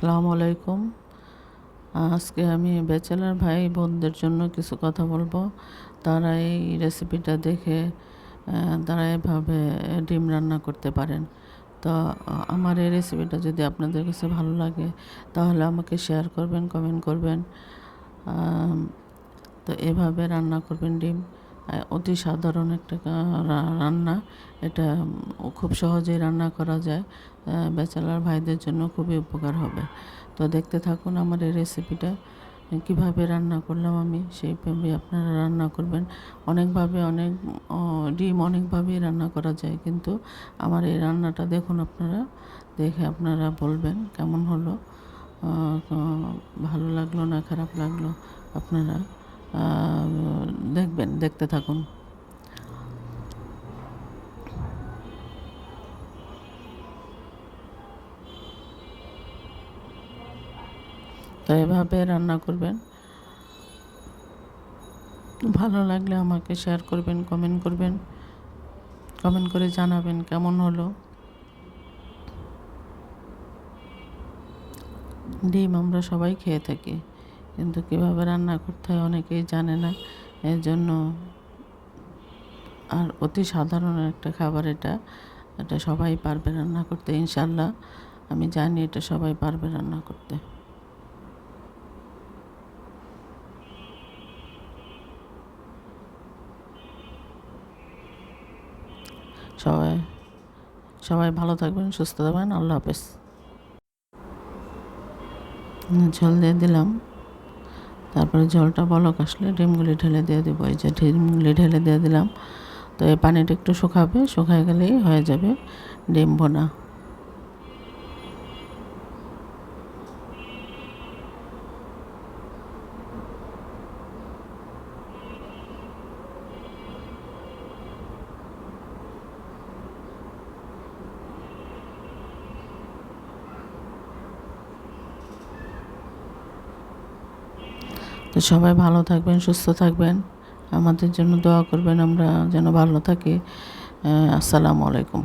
আসসালামু আলাইকুম। আজকে আমি ব্যাচেলার ভাই বোনদের জন্য কিছু কথা বলব। তারা এই রেসিপিটা দেখে তারা এভাবে ডিম রান্না করতে পারেন। তো, আমার এই রেসিপিটা যদি আপনাদের কাছে ভালো লাগে, তাহলে আমাকে শেয়ার করবেন কমেন্ট করবেন। তো এভাবে রান্না করবেন ডিম। অতি সাধারণ একটা রান্না। এটা খুব সহজেই রান্না করা যায়। ব্যাচেলার ভাইদের জন্য খুবই উপকার হবে। তো দেখতে থাকুন আমার এই রেসিপিটা কীভাবে রান্না করলাম আমি সেইভাবে আপনারা রান্না করবেন। অনেকভাবে অনেক ডিম অনেকভাবেই রান্না করা যায়। কিন্তু আমার এই রান্নাটা দেখুন আপনারা, দেখে আপনারা বলবেন কেমন হলো। ভালো লাগল না খারাপ লাগল আপনারা? দেখবেন, দেখতে থাকুন। তো এভাবে রান্না করবেন। ভালো লাগলে আমাকে শেয়ার করবেন কমেন্ট করবেন। কমেন্ট করে জানাবেন কেমন হলো। ডিম আমরা সবাই খেয়ে থাকি। কিন্তু কীভাবে রান্না করতে হয় অনেকেই জানে না। এর জন্য আর অতি সাধারণ একটা খাবার এটা। এটা সবাই পারবে রান্না করতে ইনশাল্লাহ আমি জানি এটা সবাই পারবে রান্না করতে। সবাই সবাই ভালো থাকবেন, সুস্থ থাকবেন। আল্লাহ হাফেজ। ঝোল দিয়ে দিলাম। তারপরে জলটা বলক আসলে ডিমগুলি ঢেলে দিয়ে দেবো। এই যে ডিমগুলি ঢেলে দিয়ে দিলাম। তো এই পানিটা একটু শুকাবে, শুকায় গেলেই হয়ে যাবে ডিম বোনা তো সবাই ভালো থাকবেন, সুস্থ থাকবেন। আমাদের জন্য দোয়া করবেন আমরা যেন ভালো থাকি। আসসালামু আলাইকুম।